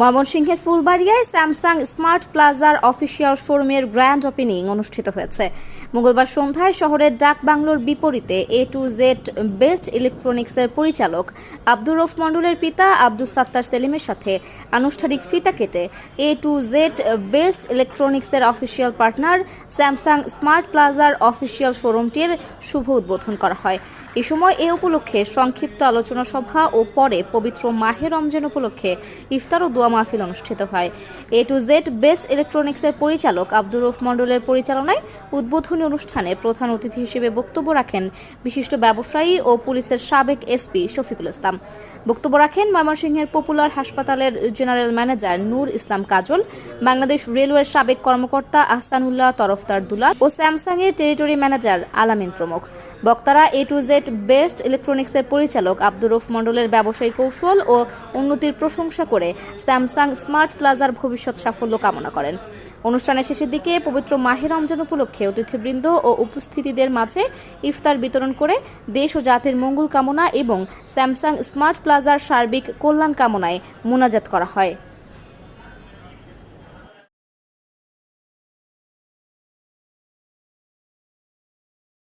ময়মনসিংহের ফুলবাড়িয়ায় Samsung smart প্লাজার অফিসিয়াল শোরুমের গ্র্যান্ড ওপেনিং অনুষ্ঠিত হয়েছে। মঙ্গলবার সন্ধ্যায় শহরের ডাক বাংলোর বিপরীতে এ টু জেড বেস্ট ইলেকট্রনিক্সের পরিচালক আব্দুর রফ মণ্ডলের পিতা আব্দুল সাত্তার সেলিমের সাথে আনুষ্ঠানিক ফিতা কেটে এ টু জেড বেস্ট ইলেকট্রনিক্সের অফিসিয়াল পার্টনার স্যামসাং স্মার্ট প্লাজার অফিসিয়াল শোরুমটির শুভ উদ্বোধন করা হয়। এ সময় এ উপলক্ষে সংক্ষিপ্ত আলোচনা সভা ও পরে পবিত্র মাহের রমজান উপলক্ষে ইফতার ও দোয়া মাহফিল অনুষ্ঠিত হয়। এ টু জেড বেস্ট ইলেকট্রনিক্সের পরিচালক আব্দুর রফ মণ্ডলের পরিচালনায় উদ্বোধনী অনুষ্ঠানে প্রধান অতিথি হিসেবে বক্তব্য রাখেন বিশিষ্ট ব্যবসায়ী ও পুলিশের সাবেক এসপি শফিকুল ইসলাম। বক্তব্য রাখেন ময়মনসিংহের পপুলার হাসপাতালের জেনারেল ম্যানেজার নূর ইসলাম কাজল, বাংলাদেশ রেলওয়ের সাবেক কর্মকর্তা আহসানুল্লাহ তরফদার দুলাল ও স্যামসাং এর টেরিটরি ম্যানেজার আলামিন প্রমুখ। বক্তারা এ টু জেড বেস্ট ইলেকট্রনিক্সের পরিচালক আব্দুর রফ মণ্ডলের ব্যবসায়ী কৌশল ও উন্নতির প্রশংসা করে স্যামসাং স্মার্ট প্লাজার ভবিষ্যৎ সাফল্য কামনা করেন। অনুষ্ঠানের শেষের দিকে পবিত্র মাহের রমজান উপলক্ষে অতিথিবৃন্দ ও উপস্থিতিদের মাঝে ইফতার বিতরণ করে দেশ ও জাতির মঙ্গল কামনা এবং স্যামসাং স্মার্ট প্লাজার সার্বিক কল্যাণ কামনায় মোনাজাত করা হয়।